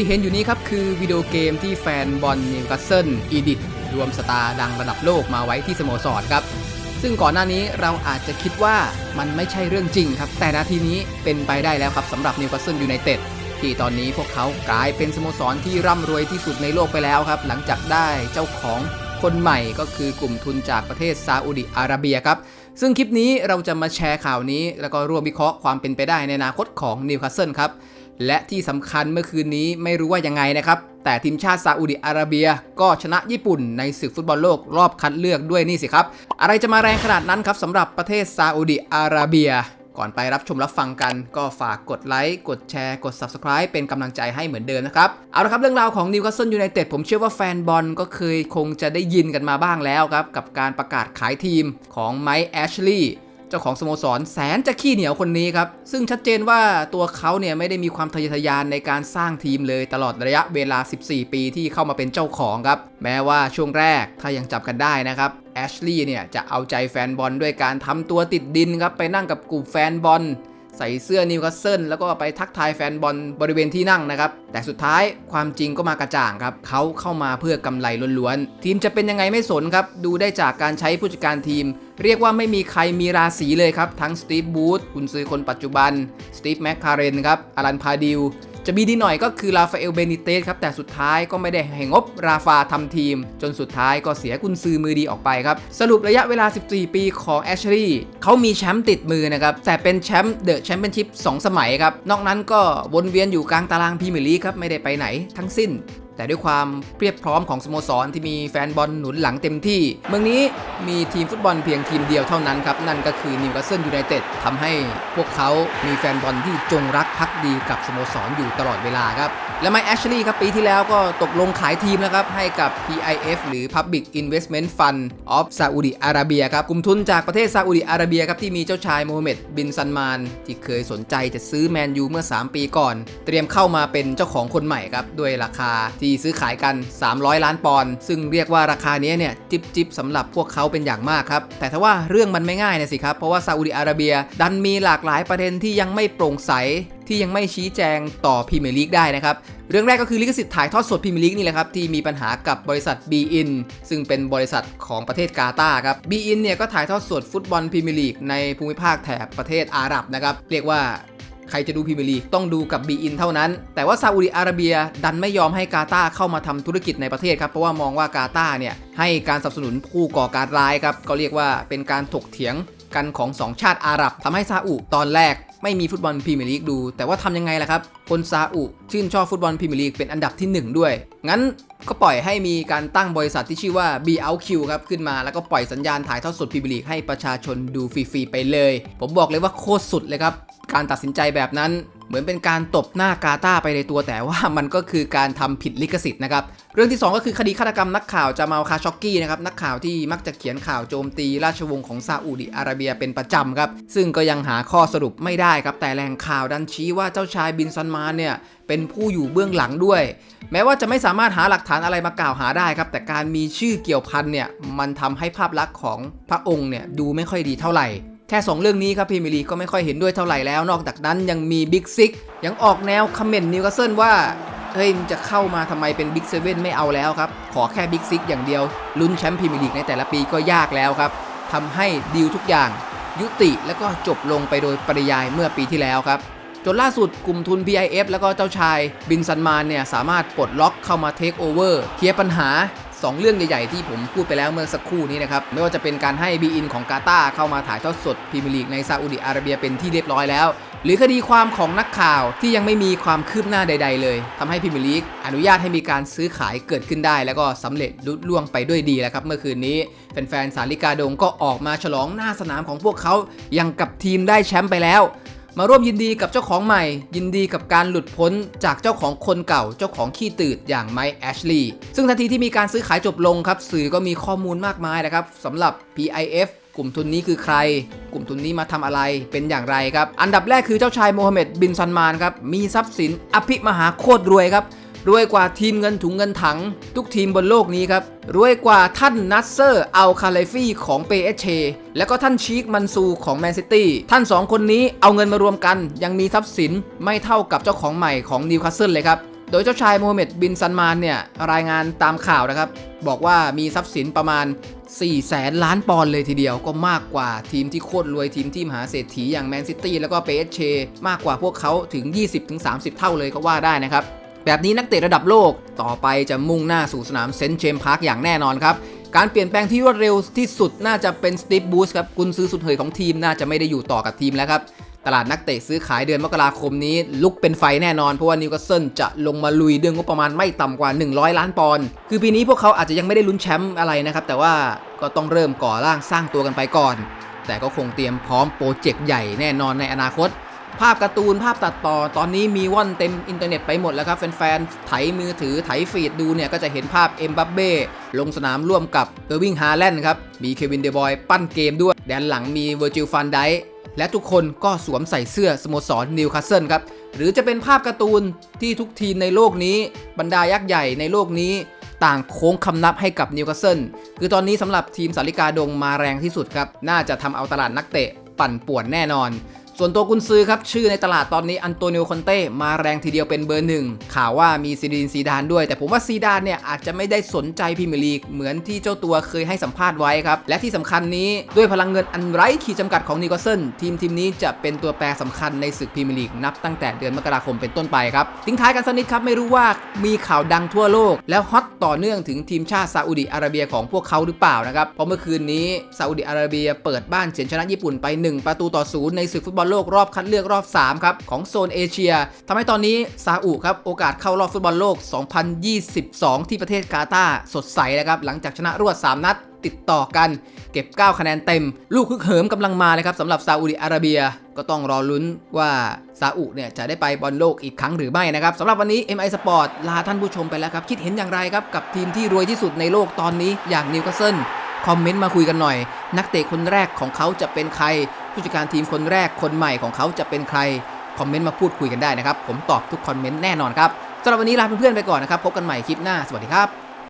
ที่เห็นอยู่นี้ครับคือวิดีโอเกมที่แฟนบอลนิวคาสเซิลอีดิทรวมสตาร์ดังระดับโลกมาไว้ที่สโมสรครับ ซึ่งก่อนหน้านี้เราอาจจะคิดว่ามันไม่ใช่เรื่องจริงครับ แต่นาทีนี้เป็นไปได้แล้วครับสำหรับนิวคาสเซิลยูไนเต็ดที่ตอนนี้พวกเขากลายเป็นสโมสรที่ร่ำรวยที่สุดในโลกไปแล้วครับ หลังจากได้เจ้าของคนใหม่ก็คือกลุ่มทุนจากประเทศซาอุดิอาระเบียครับ ซึ่งคลิปนี้เราจะมาแชร์ข่าวนี้ แล้วก็ร่วมวิเคราะห์ความเป็นไปได้ในอนาคตของนิวคาสเซิลครับ และที่สำคัญเมื่อคืนนี้ไม่รู้ว่ายังไงนะครับ แต่ทีมชาติซาอุดิอาระเบีย ก็ชนะญี่ปุ่นในศึกฟุตบอลโลกรอบคัดเลือกด้วยนี่สิครับ อะไรจะมาแรงขนาดนั้นครับสำหรับประเทศซาอุดิอาระเบีย ก่อนไปรับชมรับฟังกันก็ฝากกดไลค์กดแชร์ กด Subscribe เป็นกำลังใจให้เหมือนเดิมนะครับ เอาละครับเรื่องราวของนิวคาสเซิลยูไนเต็ดผมเชื่อว่าแฟนบอลก็เคยคงจะได้ยินกันมาบ้างแล้วครับกับการประกาศขายทีมของไมค์แอชลีย์ เจ้าของสโมสรแสนจะขี้เหนียวคนนี้ครับ ซึ่งชัดเจนว่าตัวเขาเนี่ยไม่ได้มีความทะเยอทะยานในการสร้างทีมเลยตลอดระยะเวลา 14 ปีที่เข้ามาเป็นเจ้าของครับ แม้ว่าช่วงแรกถ้ายังจับกันได้นะครับแอชลีย์เนี่ยจะเอาใจแฟนบอลด้วยการทำตัวติดดินครับไปนั่งกับกลุ่มแฟนบอล ใส่เสื้อนิวคาสเซิลแล้วก็ไปทักทายแฟนบอลบริเวณที่นั่งนะครับ แต่สุดท้ายความจริงก็มากระจ่างครับ เขาเข้ามาเพื่อกำไรล้วนๆ ทีมจะเป็นยังไงไม่สนครับ ดูได้จากการใช้ผู้จัดการทีม เรียกว่าไม่มีใครมีราศีเลยครับ ทั้งสตีฟบูธกุนซื้อคนปัจจุบันสตีฟแมคคาเรนครับอารันพาดิว จะมีดีหน่อยก็คือราฟาเอลเบนิเตสครับแต่สุดท้ายก็ไม่ได้ให้งบราฟาทำทีม จนสุดท้ายก็เสียกุนซือมือดีออกไปครับ สรุประยะเวลา 14 ปีของแอชลีย์เขามีแชมป์ติดมือนะครับ แต่เป็นแชมป์เดอะแชมเปี้ยนชิพ2สมัยครับ นอกนั้นก็วนเวียนอยู่กลางตารางพรีเมียร์ลีกครับ ไม่ได้ไปไหนทั้งสิ้น แต่ด้วยความเพียบพร้อมของสโมสรที่มีแฟนบอลหนุนหลังเต็มที่ เมืองนี้มีทีมฟุตบอลเพียงทีมเดียวเท่านั้นครับ นั่นก็คือนิวคาสเซิลยูไนเต็ดทำให้พวกเขามีแฟนบอลที่จงรักภักดีกับสโมสรอยู่ตลอดเวลาครับ และไมค์แอชลีย์ครับปีที่แล้วก็ตกลงขายทีมนะครับ ให้กับ PIF หรือ Public Investment Fund of Saudi Arabia ครับกลุ่มทุนจากประเทศซาอุดิอาระเบียครับที่มีเจ้าชายโมฮัมเหม็ดบินซันมาน ที่เคยสนใจจะซื้อแมนยูเมื่อ 3 ปีก่อน เตรียมเข้ามาเป็นเจ้าของคนใหม่ครับ ด้วยราคาที่ซื้อขายกัน 300 ล้านปอนด์ซึ่งเรียกว่าราคานี้เนี่ยจิบจิบสำหรับพวกเขาเป็นอย่างมากครับแต่ถ้าว่าเรื่องมันไม่ง่ายนะสิครับเพราะว่าซาอุดิอาระเบียดันมีหลากหลายประเด็นที่ยังไม่โปร่งใส ที่ยังไม่ชี้แจงต่อพรีเมียร์ลีกได้นะครับ เรื่องแรกก็คือลิขสิทธิ์ถ่ายทอดสดพรีเมียร์ลีกนี่แหละครับ ที่มีปัญหากับบริษัท b ีอินซึ่งเป็นบริษัทของประเทศกาตาร์ครับ b ีอินเนี่ยก็ถ่ายทอดสดฟุตบอลพรีเมียร์ลีกในภูมิภาคแถบประเทศอาหรับนะครับเรียกว่าใครจะดูพรีเมียร์ลีกต้องดูกับ b ีอินเท่านั้น แต่ว่าซาอุดิอาระเบียดันไม่ยอมให้กาตาร์เข้ามาทำธุรกิจในประเทศครับ เพราะว่ามองว่ากาตาร์เนี่ยให้การสนับสนุนผู้ก่อการร้ายครับ ก็เรียกว่าเป็นการถกเถียงกันของสองชาติอาหรับทำให้ซาอุตอนแรก ไม่มีฟุตบอลพรีเมียร์ลีกดู แต่ว่าทำยังไงล่ะครับ คนซาอุชื่นชอบฟุตบอลพรีเมียร์ลีกเป็นอันดับที่ 1 ด้วย งั้นก็ปล่อยให้มีการตั้งบริษัทที่ชื่อว่า BLQ ครับขึ้นมาแล้วก็ปล่อยสัญญาณถ่ายทอดสดพรีเมียร์ลีกให้ประชาชนดูฟรีๆไปเลย ผมบอกเลยว่าโคตรสุดเลยครับการตัดสินใจแบบนั้น เหมือนเป็นการตบหน้ากาตาไปในตัวแต่ว่ามันก็คือการทำผิดลิขสิทธิ์นะครับ เรื่องที่ 2 ก็คือคดีฆาตกรรมนักข่าวจามาลคาช็อกกี้นะครับนักข่าวที่มักจะเขียนข่าวโจมตีราชวงศ์ของซาอุดิอาระเบียเป็นประจำครับ ซึ่งก็ยังหาข้อสรุปไม่ได้ครับ แต่แหล่งข่าวดันชี้ว่าเจ้าชายบินซันมานเนี่ยเป็นผู้อยู่เบื้องหลังด้วย แม้ว่าจะไม่สามารถหาหลักฐานอะไรมากล่าวหาได้ครับ แต่การมีชื่อเกี่ยวพันเนี่ยมันทำให้ภาพลักษณ์ของพระองค์เนี่ยดูไม่ค่อยดีเท่าไหร่ แค่ 2 เรื่องนี้ครับพีเมียร์ลีก็ไม่ค่อยเห็นด้วยเท่าไหร่แล้ว นอกจากนั้นยังมีบิ๊กซิกยังออกแนวคอมเมนต์นิวคาสเซิลว่าเฮ้ยจะเข้ามาทำไมเป็นบิ๊กเซเว่นไม่เอาแล้วครับ ขอแค่บิ๊กซิกอย่างเดียว ลุ้นแชมป์พรีเมียร์ลีกในแต่ละปีก็ยากแล้วครับทำให้ดีลทุกอย่าง ยุติแล้วก็จบลงไปโดยปริยายเมื่อปีที่แล้วครับ จนล่าสุดกลุ่มทุน PIF แล้วก็เจ้าชายบินซันมานเนี่ยสามารถปลดล็อกเข้ามาเทคโอเวอร์เคลียร์ปัญหา 2 เรื่องใหญ่ๆที่ผมพูดไปแล้วเมื่อสักครู่นี้นะครับ ไม่ว่าจะเป็นการให้บีอินของกาตาร์เข้ามาถ่ายทอดสดพรีเมียร์ลีกในซาอุดิอาระเบียเป็นที่เรียบร้อยแล้ว หรือคดีความของนักข่าวที่ยังไม่มีความคืบหน้าใด ๆ เลยทำให้พรีเมียร์ลีกอนุญาตให้มีการซื้อขายเกิดขึ้นได้ แล้วก็สำเร็จลุล่วงไปด้วยดีแล้วครับเมื่อคืนนี้แฟนๆสาลิกาดงก็ออกมาฉลองหน้าสนามของพวกเขายังกับทีมได้แชมป์ไปแล้ว มาร่วมยินดีกับเจ้าของใหม่ ยินดีกับการหลุดพ้นจากเจ้าของคนเก่าเจ้าของขี้ตืดอย่างไมค์แอชลีย์ซึ่งทันทีที่มีการซื้อขายจบลงครับ สื่อก็มีข้อมูลมากมายนะครับสำหรับ PIF กลุ่มทุนนี้คือใคร กลุ่มทุนนี้มาทำอะไรเป็นอย่างไรครับ อันดับแรกคือเจ้าชายโมฮัมเหม็ดบินซันมานครับมีทรัพย์สินอภิมหาโคตรรวยครับ รวยกว่าทีมเงินถุงเงินถัง ทุกทีมบนโลกนี้ครับ รวยกว่าท่านนัสเซอร์อัลคาเลฟี่ของเปเอชและก็ท่านชีคมันซูของแมนซิตี้ท่าน 2 คนนี้เอาเงินมารวมกัน ยังมีทรัพย์สินไม่เท่ากับเจ้าของใหม่ของนิวคาสเซิลเลยครับโดยเจ้าชายโมฮัมเหม็ดบินซันมานเนี่ยรายงานตามข่าวนะครับ บอกว่ามีทรัพย์สินประมาณ 4 แสนล้านปอนด์เลยทีเดียวก็มากกว่าทีมที่โคตรรวยทีมที่มหาเศรษฐีอย่างแมนซิตี้แล้วก็เปเชมากกว่าพวกเขาถึง 20-30 เท่าเลยก็ว่าได้นะครับ แบบนี้นักเตะระดับโลกต่อไปจะมุ่งหน้าสู่สนามเซนต์เจมส์พาร์คอย่างแน่นอนครับ การเปลี่ยนแปลงที่รวดเร็วที่สุดน่าจะเป็นสตีฟบูสครับกุนซื้อสุดเหยของทีมน่าจะไม่ได้อยู่ต่อกับทีมแล้วครับ ตลาดนักเตะซื้อขายเดือนมกราคมนี้ ลุกเป็นไฟแน่นอน เพราะว่านิวคาสเซิลจะลงมาลุยเดือนงบประมาณไม่ต่ำกว่า 100 ล้านปอนด์คือปีนี้พวกเขาอาจจะยังไม่ได้ลุ้นแชมป์อะไรนะครับแต่ว่าก็ต้องเริ่มก่อร่างสร้างตัวกันไปก่อน แต่ก็คงเตรียมพร้อมโปรเจกต์ใหญ่แน่นอนในอนาคต ภาพการ์ตูนภาพตัดต่อ ตอนนี้มีว่อนเต็มอินเทอร์เน็ตไปหมดแล้วครับ แฟนๆ ไถมือถือไถฟีดดูเนี่ย ก็จะเห็นภาพเอ็มบัปเบ้ลงสนามร่วมกับเออร์วิงฮาแลนด์ครับ มีเควินเดบอยปั้นเกมด้วย แดนหลังมีเวอร์จิลฟันไดและทุกคนก็สวมใส่เสื้อสโมสรนิวคาสเซิลครับ หรือจะเป็นภาพการ์ตูนที่ทุกทีมในโลกนี้ บรรดายักษ์ใหญ่ในโลกนี้ต่างโค้งคำนับให้กับนิวคาสเซิล คือตอนนี้สำหรับทีมสาริกาดงมาแรงที่สุดครับ น่าจะทำเอาตลาดนักเตะปั่นป่วนแน่นอน ส่วนตัวกุนซือครับ ชื่อในตลาดตอนนี้อันโตนิโอคอนเต้มาแรงทีเดียวเป็นเบอร์หนึ่งข่าวว่ามีซีดินซีดานด้วย แต่ผมว่าซีดานเนี่ยอาจจะไม่ได้สนใจพรีเมียร์ลีกเหมือนที่เจ้าตัวเคยให้สัมภาษณ์ไว้ครับ และที่สำคัญนี้ด้วยพลังเงินอันไร้ขีดจำกัดของนิวคาสเซิลทีมทีมนี้จะเป็นตัวแปรสำคัญในศึกพรีเมียร์ลีกนับตั้งแต่เดือนมกราคมเป็นต้นไปครับทิ้งท้ายกันสักนิดครับไม่รู้ว่ามีข่าวดังทั่วโลก แล้วฮอตต่อเนื่องถึงทีมชาติซาอุดิอาระเบียของพวกเขาหรือเปล่านะครับเพราะเมื่อคืนนี้ซาอุดิอาระเบียเปิดบ้านเฉือนชนะญี่ปุ่นไป 1 ประตูต่อศูนย์ในศึกฟุตบอลโลกรอบคัดเลือกรอบ 3 ครับ ของโซนเอเชียทำให้ตอนนี้ซาอุครับ โอกาสเข้ารอบฟุตบอลโลก 2022 ที่ประเทศกาตาร์สดใสแล้วครับ หลังจากชนะรวด 3 นัดติดต่อกัน เก็บ 9 คะแนนเต็ม ลูกฮึกเหิมกำลังมาเลยครับสำหรับซาอุดิอาระเบีย ก็ต้องรอลุ้นว่าซาอุเนี่ยจะได้ไปบอลโลกอีกครั้งหรือไม่นะครับสำหรับวันนี้ MI Sport ลาท่านผู้ชมไปแล้วครับ คิดเห็นอย่างไรครับ กับทีมที่รวยที่สุดในโลกตอนนี้อย่างนิวคาสเซิลคอมเมนต์มาคุยกันหน่อย นักเตะคนแรกของเขาจะเป็นใคร ผู้จัดการทีมคนแรกคนใหม่ของเขาจะเป็นใคร คอมเมนต์มาพูดคุยกันได้นะครับ ผมตอบทุกคอมเมนต์แน่นอนครับสำหรับวันนี้ลาเพื่อนๆไปก่อนนะครับ พบกันใหม่คลิปหน้า สวัสดีครับ